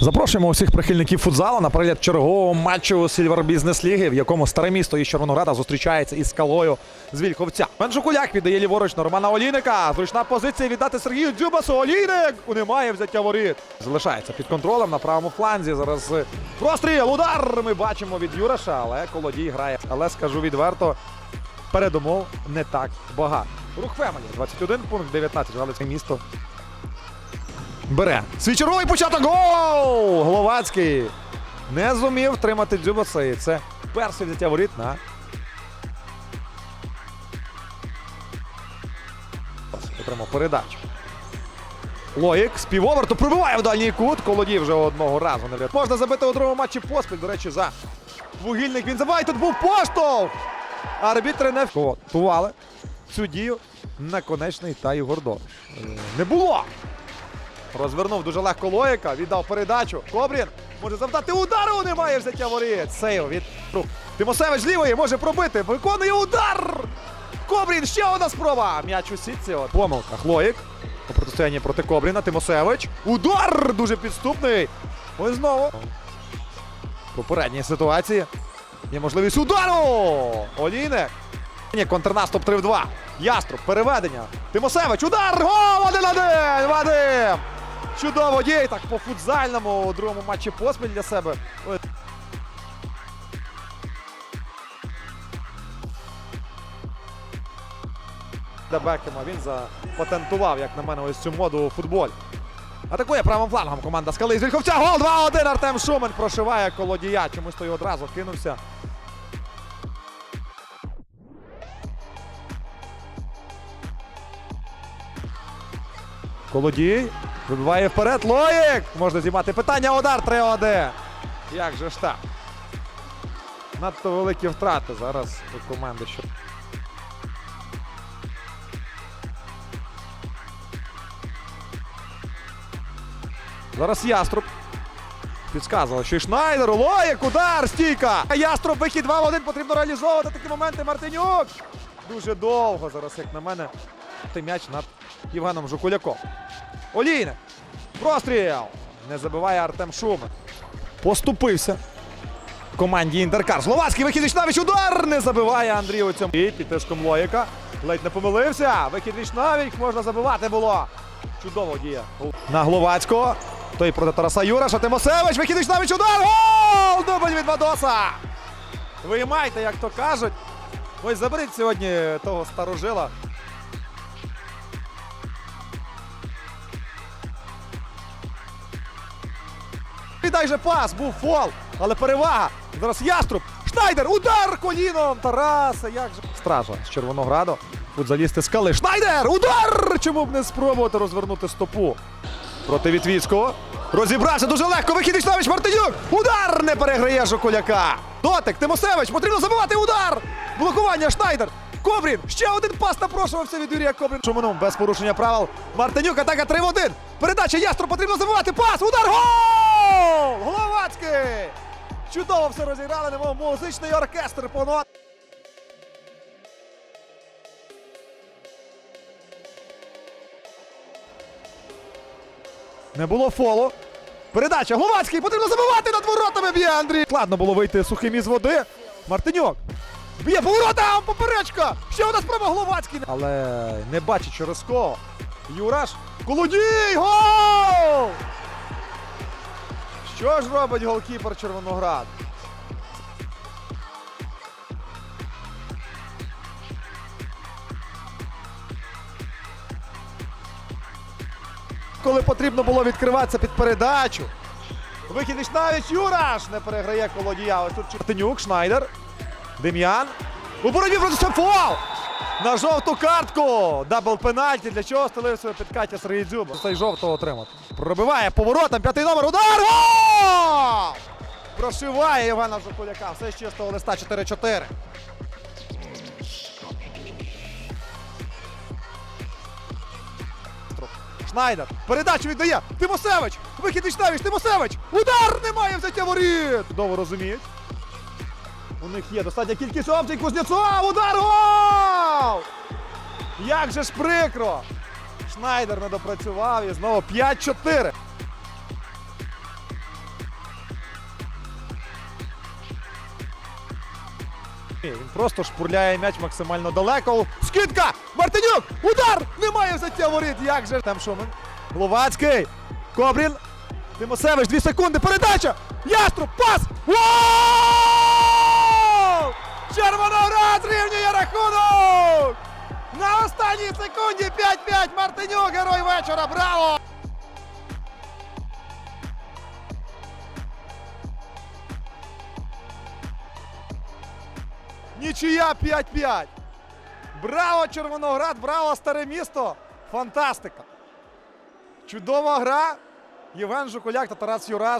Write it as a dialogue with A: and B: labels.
A: Запрошуємо усіх прихильників футзалу на перегляд чергового матчу Сільвер Бізнес Ліги, в якому старе місто із Червонограда зустрічається із скалою з Вільховця. Меншукуляк віддає ліворуч на Романа Олійника. Зручна позиція віддати Сергію Дзюбасу. Олійник немає взяття воріт. Залишається під контролем на правому фланзі. Зараз е, простріл, удар. Ми бачимо від Юраша, але Колодій грає. Але скажу відверто, передумов не так багато. Рух Фемелі 21 пункт 19. Галицьке місто бере. Свій черговий початок. Гол! Головацький не зумів втримати Дзюбаса. І це перше взяття воріт на. Отримав передачу. Лоїк з півоверту прибиває в дальній кут. Колодій вже одного разу не врятує. Можна забити у другому матчі поспіль. До речі, за вугільник він забиває. Тут був поштовх. Арбітри не готували цю дію на конечний та Ігор Дорож. Е, Не було. Розвернув дуже легко Лоїка, віддав передачу. Кобрін може завдати удару. Немає взяття воріт. Сейв від рук. Тимосевич лівої може пробити. Виконує удар. Кобрін ще одна спроба. М'яч у сітці. Помилка. Лоїк. У протистоянні проти Кобріна. Тимосевич. Удар дуже підступний. Ось знову. Попередній ситуації. Є можливість удару. Олійник. Контрнаступ 3 в 2. Яструб, переведення. Тимосевич, удар! Гол! 1-1! Вадим! Чудово дій так по футзальному у другому матчі поспіль для себе. Де Бекема він запатентував, як на мене, ось цю моду у футболі. Атакує правим флангом команда Скали з Вільховця. Гол 2-1. Артем Шумен прошиває колодія. Чомусь той одразу кинувся. Колодій вибиває вперед. Лоїк! Можна знімати питання. Удар 3-1. Як же ж так? Надто великі втрати зараз у команди. Що... Зараз Яструб. Підказував, що й Шнайдер, Лоїк, удар, стійка. Яструб, вихід 2 в 1, потрібно реалізовувати такі моменти. Мартинюк. Дуже довго зараз, як на мене, м'яч над Євгеном Жукуляком. Олійник. Простріл. Не забиває Артем Шумен. Поступився. Команді Інтеркар. Словацький вихід Вічнавіч. Удар! Не забиває Андрій у цьому. І під тиском Лоїка. Ледь не помилився. Вихід Вічнавіч. Можна забивати було. Чудово діє. На Гловацького. Той проти Тараса Юраша. Тимосевич. Вихід Вічнавіч. Удар! Гол! Дубль від Вадоса. Виймайте, як то кажуть. Ось заберіть сьогодні того старожила. Віддай же пас, був фол, але перевага. Зараз Яструб. Шнайдер, удар коліном. Тараса, як же. Стража з Червонограду. Футзалісти скали. Шнайдер! Удар! Чому б не спробувати розвернути стопу? Проти Вітвіцького. Розібрався дуже легко. Вихід Вічнавич Мартинюк. Удар не переграє Жукуляка. Дотик, Тимосевич. Потрібно забивати удар. Блокування Шнайдер. Кобрін. Ще один пас напрошувався від Юрія Кобрін. Шуманом без порушення правил. Мартинюк. Атака 3 в 1. Передача Ястру. Потрібно забивати. Пас. Удар. Гол! Головацький. Чудово все розіграли. Немов музичний оркестр по. Не було фолу. Передача. Гловацький. Потрібно забивати над воротами. Б'є Андрій. Складно було вийти сухим із води. Мартиньок. Б'є поворотом! Поперечка! Ще одна спроба Гловацький. Але не бачить через кого. Юраш. Колодій! Гол! Що ж робить голкіпер Червоноград? Коли потрібно було відкриватися під передачу. Вихід Вічнавіч Юраш не переграє колодія. Ось тут Чертенюк, Шнайдер. Дем'ян. У боротьбі проти фол! На жовту картку! Дабл пенальті. Для чого стелив себе під Катя Сергій Дзюба? Цей жовтого отримати. Пробиває поворотом. П'ятий номер. Удар! Гол! Прошиває Євгена Жукуляка. Все з чистого листа 4-4. Шнайдер. Передачу віддає. Тимосевич. Вихід Вічнавіч. Тимосевич. Удар немає взяття воріт. Чудово розуміють. У них є достатня кількість опцій. Кузнєцов. Удар. Гол! Як же ж прикро. Шнайдер не допрацював і знову 5-4. Він просто шпурляє м'яч максимально далеко. Скидка! Мартинюк! Удар! Немає взяття воріт! Як же там Шумен? Гловацький! Кобрін! Тимосевич, дві секунди, передача! Яструб, пас! Гол! Червоноград зрівнює рахунок! На останній секунді 5-5 Мартинюк, герой вечора, браво! Нічия 5-5. Браво, Червоноград, браво, старе місто! Фантастика! Чудова гра. Євген Жукуляк та Тарас Юраш